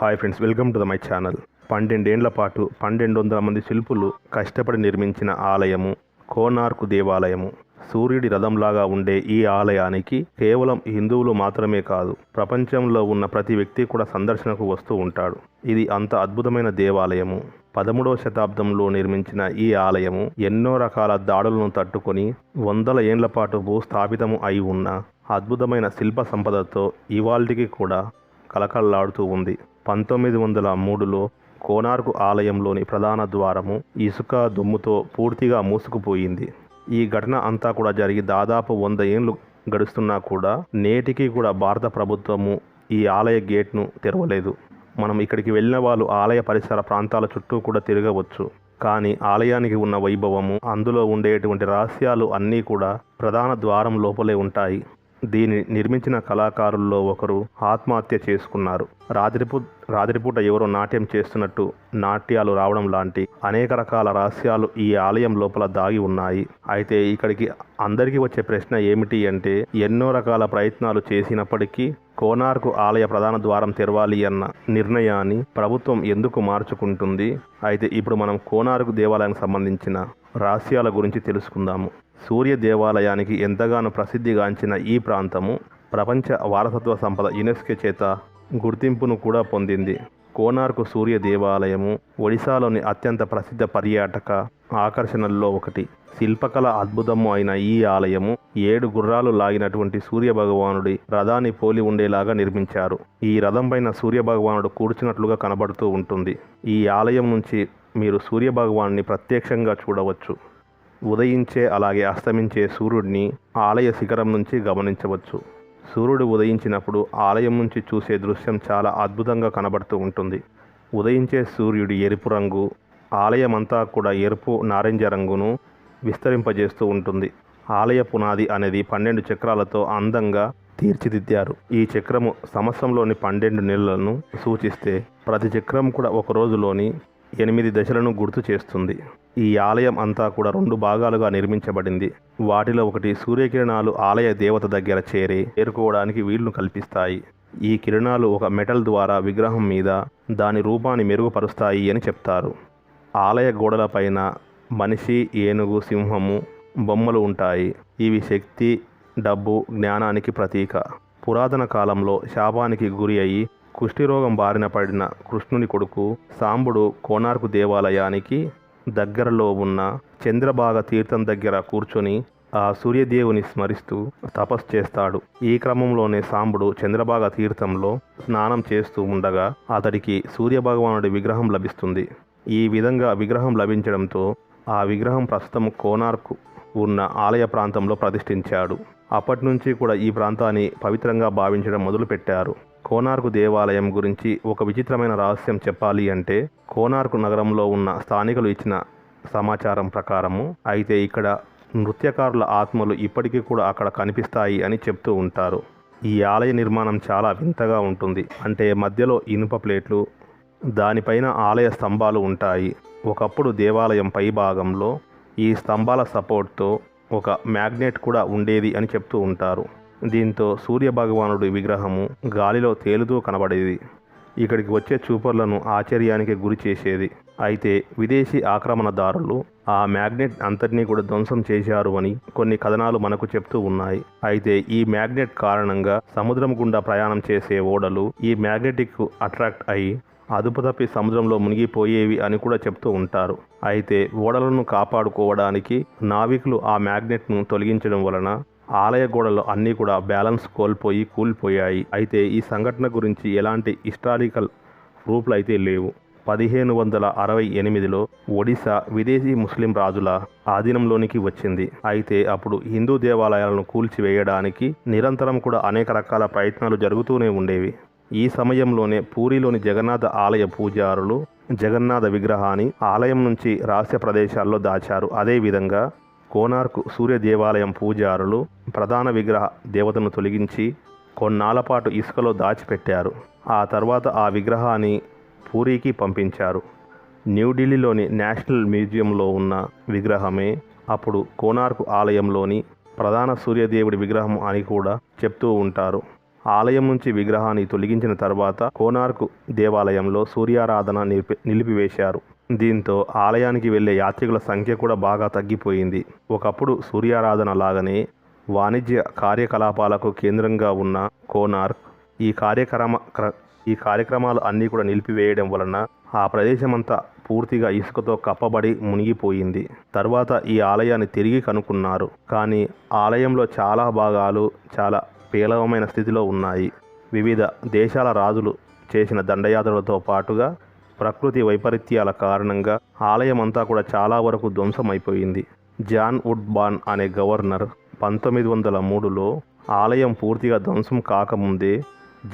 Hi friends welcome to the my channel పన్నెండేండ్ల పాటు పన్నెండు వందల మంది శిల్పులు కష్టపడి నిర్మించిన ఆలయము కోనార్కు దేవాలయము. సూర్యుడి రథంలాగా ఉండే ఈ ఆలయానికి కేవలం హిందువులు మాత్రమే కాదు ప్రపంచంలో ఉన్న ప్రతి వ్యక్తి కూడా సందర్శనకు వస్తూ ఉంటాడు. ఇది అంత అద్భుతమైన దేవాలయము. పదమూడవ శతాబ్దంలో నిర్మించిన ఈ ఆలయము ఎన్నో రకాల దాడులను తట్టుకొని వందల ఏండ్ల పాటు భూస్థాపితము అయి ఉన్న అద్భుతమైన శిల్ప సంపదతో ఇవాల్టికి కూడా కలకల్లాడుతూ ఉంది. పంతొమ్మిది వందల మూడులో కోనార్కు ఆలయంలోని ప్రధాన ద్వారము ఇసుక దుమ్ముతో పూర్తిగా మూసుకుపోయింది. ఈ ఘటన అంతా కూడా జరిగి దాదాపు వంద ఏళ్ళు గడుస్తున్నా కూడా నేటికి కూడా భారత ప్రభుత్వము ఈ ఆలయ గేట్ను తెరవలేదు. మనం ఇక్కడికి వెళ్ళిన వాళ్ళు ఆలయ పరిసర ప్రాంతాల చుట్టూ కూడా తిరగవచ్చు. కానీ ఆలయానికి ఉన్న వైభవము అందులో ఉండేటువంటి రహస్యాలు అన్నీ కూడా ప్రధాన ద్వారం లోపలే ఉంటాయి. దీన్ని నిర్మించిన కళాకారుల్లో ఒకరు ఆత్మహత్య చేసుకున్నారు. రాత్రిపూ రాత్రిపూట ఎవరో నాట్యం చేస్తున్నట్టు నాట్యాలు రావడం లాంటి అనేక రకాల రహస్యాలు ఈ ఆలయం లోపల దాగి ఉన్నాయి. అయితే ఇక్కడికి అందరికీ వచ్చే ప్రశ్న ఏమిటి అంటే ఎన్నో రకాల ప్రయత్నాలు చేసినప్పటికీ కోనార్కు ఆలయ ప్రధాన ద్వారం తెరవాలి అన్న నిర్ణయాన్ని ప్రభుత్వం ఎందుకు మార్చుకుంటుంది? అయితే ఇప్పుడు మనం కోనార్కు దేవాలయానికి సంబంధించిన రహస్యాల గురించి తెలుసుకుందాము. సూర్య దేవాలయానికి ఎంతగానో ప్రసిద్ధిగాంచిన ఈ ప్రాంతము ప్రపంచ వారసత్వ సంపద యునెస్కో చేత గుర్తింపును కూడా పొందింది. కోనార్కు సూర్య దేవాలయము ఒడిశాలోని అత్యంత ప్రసిద్ధ పర్యాటక ఆకర్షణల్లో ఒకటి. శిల్పకళ అద్భుతము అయిన ఈ ఆలయము ఏడు గుర్రాలు లాగినటువంటి సూర్య భగవానుడి రథాన్ని పోలి ఉండేలాగా నిర్మించారు. ఈ రథం పైన సూర్య భగవానుడు కూర్చున్నట్లుగా కనబడుతూ ఉంటుంది. ఈ ఆలయం నుంచి మీరు సూర్య భగవాన్ని ప్రత్యక్షంగా చూడవచ్చు. ఉదయించే అలాగే అస్తమించే సూర్యుడిని ఆలయ శిఖరం నుంచి గమనించవచ్చు. సూర్యుడు ఉదయించినప్పుడు ఆలయం నుంచి చూసే దృశ్యం చాలా అద్భుతంగా కనబడుతూ ఉంటుంది. ఉదయించే సూర్యుడి ఎరుపు రంగు ఆలయమంతా కూడా ఎరుపు నారింజ రంగును విస్తరింపజేస్తూ ఉంటుంది. ఆలయ పునాది అనేది పన్నెండు చక్రాలతో అందంగా తీర్చిదిద్దారు. ఈ చక్రము సంవత్సరంలోని పన్నెండు నెలలను సూచిస్తే ప్రతి చక్రం కూడా ఒక రోజులోని ఎనిమిది దశలను గుర్తు చేస్తుంది. ఈ ఆలయం అంతా కూడా రెండు భాగాలుగా నిర్మించబడింది. వాటిలో ఒకటి సూర్యకిరణాలు ఆలయ దేవత దగ్గర చేరి చేరుకోవడానికి వీలును కల్పిస్తాయి. ఈ కిరణాలు ఒక మెటల్ ద్వారా విగ్రహం మీద దాని రూపాన్ని మెరుగుపరుస్తాయి అని చెప్తారు. ఆలయ గోడలపైన మనిషి ఏనుగు సింహము బొమ్మలు ఉంటాయి. ఇవి శక్తి డబ్బు జ్ఞానానికి ప్రతీక. పురాతన కాలంలో శాపానికి గురి అయి కుష్ఠిరోగం బారిన పడిన కృష్ణుని కొడుకు సాంబుడు కోనార్కు దేవాలయానికి దగ్గరలో ఉన్న చంద్రభాగ తీర్థం దగ్గర కూర్చొని ఆ సూర్యదేవుని స్మరిస్తూ తపస్సు చేస్తాడు. ఈ క్రమంలోనే సాంబుడు చంద్రభాగ తీర్థంలో స్నానం చేస్తూ ఉండగా అతడికి సూర్యభగవానుడి విగ్రహం లభిస్తుంది. ఈ విధంగా విగ్రహం లభించడంతో ఆ విగ్రహం ప్రస్తుతం కోనార్కు ఉన్న ఆలయ ప్రాంతంలో ప్రతిష్ఠించాడు. అప్పటి నుంచి కూడా ఈ ప్రాంతాన్ని పవిత్రంగా భావించడం మొదలుపెట్టారు. కోనార్కు దేవాలయం గురించి ఒక విచిత్రమైన రహస్యం చెప్పాలి అంటే కోనార్కు నగరంలో ఉన్న స్థానికులు ఇచ్చిన సమాచారం ప్రకారము అయితే ఇక్కడ నృత్యకారుల ఆత్మలు ఇప్పటికీ కూడా అక్కడ కనిపిస్తాయి అని చెప్తూ ఉంటారు. ఈ ఆలయ నిర్మాణం చాలా వింతగా ఉంటుంది. అంటే మధ్యలో ఇనుప ప్లేట్లు దానిపైన ఆలయ స్తంభాలు ఉంటాయి. ఒకప్పుడు దేవాలయం పై భాగంలో ఈ స్తంభాల సపోర్ట్తో ఒక మ్యాగ్నెట్ కూడా ఉండేది అని చెప్తూ ఉంటారు. దీంతో సూర్య భగవానుడి విగ్రహము గాలిలో తేలుతూ కనబడేది. ఇక్కడికి వచ్చే చూపర్లను ఆశ్చర్యానికి గురి చేసేది. అయితే విదేశీ ఆక్రమణదారులు ఆ మ్యాగ్నెట్ అంతటినీ కూడా ధ్వంసం చేశారు అని కొన్ని కథనాలు మనకు చెప్తూ ఉన్నాయి. అయితే ఈ మ్యాగ్నెట్ కారణంగా సముద్రం గుండా ప్రయాణం చేసే ఓడలు ఈ మ్యాగ్నెటిక్ అట్రాక్ట్ అయి అదుపు తప్పి సముద్రంలో మునిగిపోయేవి అని కూడా చెప్తూ ఉంటారు. అయితే ఓడలను కాపాడుకోవడానికి నావికులు ఆ మ్యాగ్నెట్ను తొలగించడం వలన ఆలయ గోడలు అన్నీ కూడా బ్యాలెన్స్ కోల్పోయి కూలిపోయాయి. అయితే ఈ సంఘటన గురించి ఎలాంటి హిస్టారికల్ ప్రూఫ్లు అయితే లేవు. పదిహేను వందల అరవై ఎనిమిదిలో ఒడిశా విదేశీ ముస్లిం రాజుల ఆధీనంలోనికి వచ్చింది. అయితే అప్పుడు హిందూ దేవాలయాలను కూల్చివేయడానికి నిరంతరం కూడా అనేక రకాల ప్రయత్నాలు జరుగుతూనే ఉండేవి. ఈ సమయంలోనే పూరిలోని జగన్నాథ ఆలయ పూజారులు జగన్నాథ విగ్రహాన్ని ఆలయం నుంచి రహస్య ప్రదేశాల్లో దాచారు. అదేవిధంగా కోనార్కు సూర్య దేవాలయం పూజారులు ప్రధాన విగ్రహ దేవతను తొలగించి కొన్నాళ్ళపాటు ఇసుకలో దాచిపెట్టారు. ఆ తర్వాత ఆ విగ్రహాన్ని పూరీకి పంపించారు. న్యూఢిల్లీలోని నేషనల్ మ్యూజియంలో ఉన్న విగ్రహమే అప్పుడు కోనార్కు ఆలయంలోని ప్రధాన సూర్యదేవుడి విగ్రహం అని కూడా చెప్తూ ఉంటారు. ఆలయం నుంచి విగ్రహాన్ని తొలగించిన తర్వాత కోనార్కు దేవాలయంలో సూర్యారాధన నిలిపి నిలిపివేశారు. దీంతో ఆలయానికి వెళ్ళే యాత్రికుల సంఖ్య కూడా బాగా తగ్గిపోయింది. ఒకప్పుడు సూర్యారాధన లాగానే వాణిజ్య కార్యకలాపాలకు కేంద్రంగా ఉన్న కోనార్క్ ఈ కార్యక్రమ ఈ కార్యక్రమాలు అన్నీ కూడా నిలిపివేయడం వలన ఆ ప్రదేశమంతా పూర్తిగా ఇసుకతో కప్పబడి మునిగిపోయింది. తర్వాత ఈ ఆలయాన్ని తిరిగి కనుక్కున్నారు. కానీ ఆలయంలో చాలా భాగాలు చాలా పేలవమైన స్థితిలో ఉన్నాయి. వివిధ దేశాల రాజులు చేసిన దండయాత్రలతో పాటుగా ప్రకృతి వైపరీత్యాల కారణంగా ఆలయం అంతా కూడా చాలా వరకు ధ్వంసమైపోయింది. జాన్ వుడ్ బాన్ అనే గవర్నర్ పంతొమ్మిది వందల మూడులో ఆలయం పూర్తిగా ధ్వంసం కాకముందే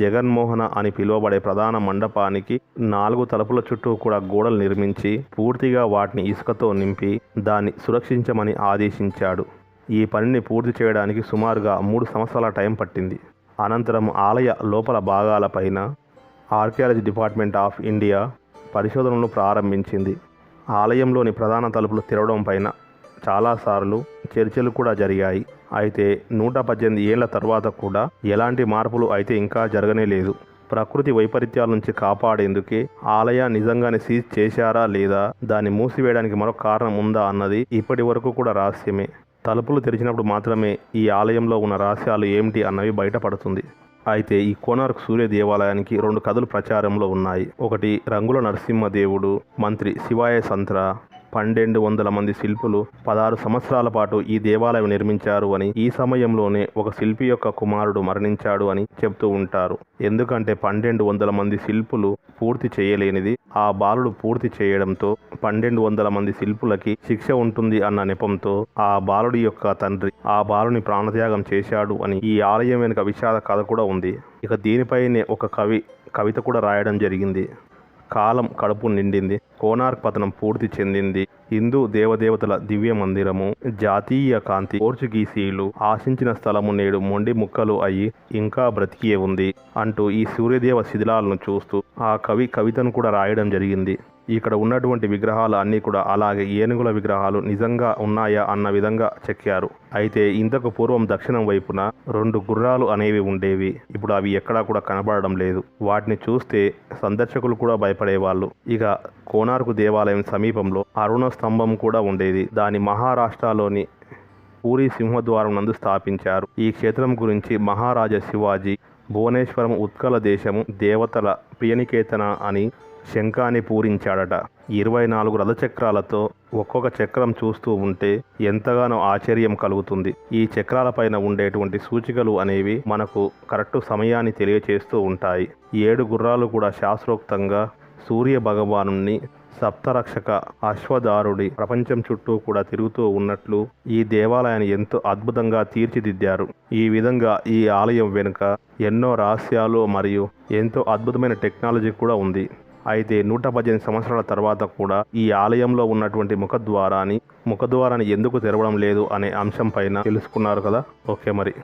జగన్మోహన అని పిలువబడే ప్రధాన మండపానికి నాలుగు తలుపుల చుట్టూ కూడా గోడలు నిర్మించి పూర్తిగా వాటిని ఇసుకతో నింపి దాన్ని సురక్షించమని ఆదేశించాడు. ఈ పనిని పూర్తి చేయడానికి సుమారుగా మూడు సంవత్సరాల టైం పట్టింది. అనంతరం ఆలయ లోపల భాగాలపైన ఆర్కియాలజీ డిపార్ట్మెంట్ ఆఫ్ ఇండియా పరిశోధనలు ప్రారంభించింది. ఆలయంలోని ప్రధాన తలుపులు తెరవడం పైన చాలాసార్లు చర్చలు కూడా జరిగాయి. అయితే నూట పద్దెనిమిది ఏళ్ళ తర్వాత కూడా ఎలాంటి మార్పులు అయితే ఇంకా జరగనే లేదు. ప్రకృతి వైపరీత్యాల నుంచి కాపాడేందుకే ఆలయ నిజంగానే సీజ్ చేశారా లేదా దాన్ని మూసివేయడానికి మరొక కారణం ఉందా అన్నది ఇప్పటి వరకు కూడా రహస్యమే. తలుపులు తెరిచినప్పుడు మాత్రమే ఈ ఆలయంలో ఉన్న రహస్యాలు ఏమిటి అన్నవి బయటపడుతుంది. అయితే ఈ కోనార్క్ సూర్య దేవాలయానికి రెండు కథలు ప్రచారంలో ఉన్నాయి. ఒకటి రంగుల నరసింహదేవుడు మంత్రి శివాయ సంత్ర పన్నెండు వందల మంది శిల్పులు పదహారు సంవత్సరాల పాటు ఈ దేవాలయం నిర్మించారు అని ఈ సమయంలోనే ఒక శిల్పి యొక్క కుమారుడు మరణించాడు అని చెప్తూ ఉంటారు. ఎందుకంటే పన్నెండు వందల మంది శిల్పులు పూర్తి చేయలేనిది ఆ బాలుడు పూర్తి చేయడంతో పన్నెండు వందల మంది శిల్పులకి శిక్ష ఉంటుంది అన్న నెపంతో ఆ బాలుడి యొక్క తండ్రి ఆ బాలుని ప్రాణత్యాగం చేశాడు అని ఈ ఆలయం వెనుక విషాద కథ కూడా ఉంది. ఇక దీనిపైనే ఒక కవి కవిత కూడా రాయడం జరిగింది. కాలం కడుపు నిండింది. కోనార్క్ పతనం పూర్తి చెందింది. హిందూ దేవదేవతల దివ్య మందిరము జాతీయ కాంతి పోర్చుగీసీలు ఆశించిన స్థలము నేడు మొండి ముక్కలు అయి ఇంకా బ్రతికియే ఉంది అంటూ ఈ సూర్యదేవ శిథిలాలను చూస్తూ ఆ కవి కవితను కూడా రాయడం జరిగింది. ఇక్కడ ఉన్నటువంటి విగ్రహాలు అన్నీ కూడా అలాగే ఏనుగుల విగ్రహాలు నిజంగా ఉన్నాయా అన్న విధంగా చెక్కారు. అయితే ఇంతకు పూర్వం దక్షిణం వైపున రెండు గుర్రాలు అనేవి ఉండేవి. ఇప్పుడు అవి ఎక్కడా కూడా కనబడడం లేదు. వాటిని చూస్తే సందర్శకులు కూడా భయపడేవాళ్ళు. ఇక కోనార్కు దేవాలయం సమీపంలో అరుణ స్తంభం కూడా ఉండేది. దాని మహారాష్ట్రలోని పూరి సింహద్వారం నందు స్థాపించారు. ఈ క్షేత్రం గురించి మహారాజా శివాజీ భువనేశ్వరం ఉత్కల దేశము దేవతల ప్రియనికేతన అని శంఖాన్ని పూరించాడట. ఇరవై నాలుగు రథచక్రాలతో ఒక్కొక్క చక్రం చూస్తూ ఉంటే ఎంతగానో ఆశ్చర్యం కలుగుతుంది. ఈ చక్రాలపైన ఉండేటువంటి సూచికలు అనేవి మనకు కరెక్ట్ సమయాన్ని తెలియచేస్తూ ఉంటాయి. ఏడు గుర్రాలు కూడా శాస్త్రోక్తంగా సూర్య భగవానుని సప్తరక్షక అశ్వదారుడి ప్రపంచం చుట్టూ కూడా తిరుగుతూ ఉన్నట్లు ఈ దేవాలయాన్ని ఎంతో అద్భుతంగా తీర్చిదిద్దారు. ఈ విధంగా ఈ ఆలయం వెనుక ఎన్నో రహస్యాలు మరియు ఎంతో అద్భుతమైన టెక్నాలజీ కూడా ఉంది. అయితే నూట పద్దెనిమిది సంవత్సరాల తర్వాత కూడా ఈ ఆలయంలో ఉన్నటువంటి ముఖద్వారాన్ని ముఖద్వారాన్ని ఎందుకు తెరవడం లేదు అనే అంశం పైన తెలుసుకున్నారు కదా? ఓకే మరి.